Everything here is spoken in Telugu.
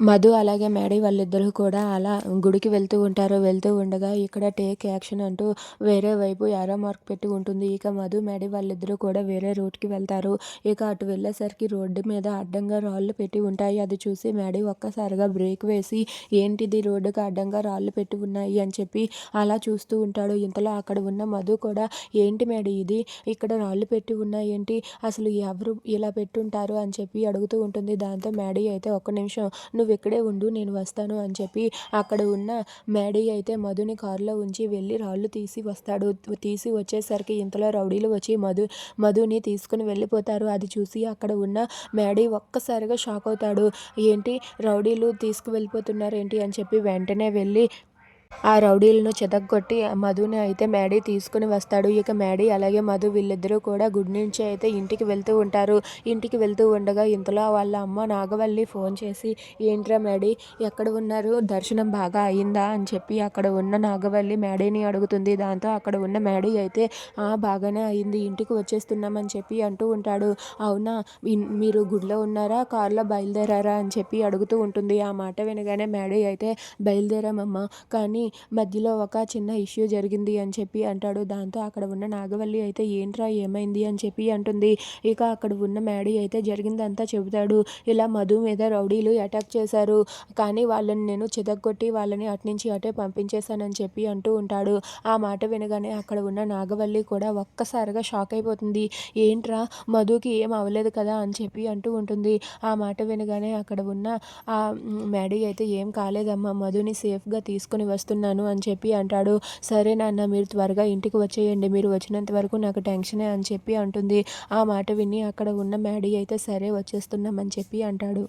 మధు అలాగే మేడీ వాళ్ళిద్దరూ కూడా అలా గుడికి వెళ్తూ ఉంటారు. వెళ్తూ ఉండగా ఇక్కడ టేక్ యాక్షన్ అంటూ వేరే వైపు యారో మార్క్ పెట్టి ఉంటుంది. ఇక మధు మేడీ వాళ్ళిద్దరూ కూడా వేరే రూట్కి వెళ్తారు. ఇక అటు వెళ్ళేసరికి రోడ్డు మీద అడ్డంగా రాళ్ళు పెట్టి ఉంటాయి. అది చూసి మేడీ ఒక్కసారిగా బ్రేక్ వేసి ఏంటిది రోడ్డుకి అడ్డంగా రాళ్ళు పెట్టి ఉన్నాయి? అని చెప్పి అలా చూస్తూ ఉంటాడు. ఇంతలో అక్కడ ఉన్న మధు కూడా ఏంటి మేడీ ఇది? ఇక్కడ రాళ్ళు పెట్టి ఉన్నాయి ఏంటి? అసలు ఎవరు ఇలా పెట్టుంటారు? అని చెప్పి అడుగుతూ ఉంటుంది. దాంతో మేడీ అయితే ఒక్క నిమిషం నువ్వు ఇక్కడే ఉండు నేను వస్తాను అని చెప్పి అక్కడ ఉన్న మేడీ అయితే మధుని కారులో ఉంచి వెళ్ళి రాళ్ళు తీసి వస్తాడు. తీసి వచ్చేసరికి ఇంతలో రౌడీలు వచ్చి మధు మధుని తీసుకుని వెళ్ళిపోతారు. అది చూసి అక్కడ ఉన్న మేడీ ఒక్కసారిగా షాక్ అవుతాడు. ఏంటి? రౌడీలు తీసుకువెళ్ళిపోతున్నారు ఏంటి అని చెప్పి వెంటనే వెళ్ళి ఆ రౌడీలను చెదగొట్టి మధుని అయితే మేడీ తీసుకుని వస్తాడు. ఇక మేడీ అలాగే మధు వీళ్ళిద్దరూ కూడా గుడి నుంచి అయితే ఇంటికి వెళ్తూ ఉంటారు. ఇంటికి వెళ్తూ ఉండగా ఇంతలో వాళ్ళ అమ్మ నాగవల్లి ఫోన్ చేసి ఏంట్రా మేడీ ఎక్కడ ఉన్నారు? దర్శనం బాగా అయిందా? అని చెప్పి అక్కడ ఉన్న నాగవల్లి మేడీని అడుగుతుంది. దాంతో అక్కడ ఉన్న మేడీ అయితే బాగానే అయింది. ఇంటికి వచ్చేస్తున్నామని చెప్పి అంటూ ఉంటాడు. అవునా? మీరు గుడిలో ఉన్నారా? కారులో బయలుదేరారా? అని చెప్పి అడుగుతూ ఉంటుంది. ఆ మాట వినగానే మేడీ అయితే బయలుదేరామమ్మ. కానీ కానీ మధ్యలో ఒక చిన్న ఇష్యూ జరిగింది అని చెప్పి అంటాడు. దాంతో అక్కడ ఉన్న నాగవల్లి అయితే ఏంట్రా ఏమైంది? అని చెప్పి అంటుంది. ఇక అక్కడ ఉన్న మేడీ అయితే జరిగిందంతా చెబుతాడు. ఇలా మధు మీద రౌడీలు అటాక్ చేశారు. కానీ వాళ్ళని నేను చితగొట్టి వాళ్ళని అట్నుంచి అటే పంపించేశానని చెప్పి అంటూ ఉంటాడు. ఆ మాట వినగానే అక్కడ ఉన్న నాగవల్లి కూడా ఒక్కసారిగా షాక్ అయిపోతుంది. ఏంట్రా మధుకి ఏం అవ్వలేదు కదా? అని చెప్పి అంటూ ఉంటుంది. ఆ మాట వినగానే అక్కడ ఉన్న ఆ మేడీ అయితే ఏం కాలేదమ్మా మధుని సేఫ్గా తీసుకుని వస్తూ వస్తున్నాను అని చెప్పి అంటాడు. సరే నాన్న మీరు త్వరగా ఇంటికి వచ్చేయండి. మీరు వచ్చినంత వరకు నాకు టెన్షనే అని చెప్పి అంటుంది. ఆ మాట విని అక్కడ ఉన్న మ్యాడీ అయితే సరే వచ్చేస్తున్నామని చెప్పి అంటాడు.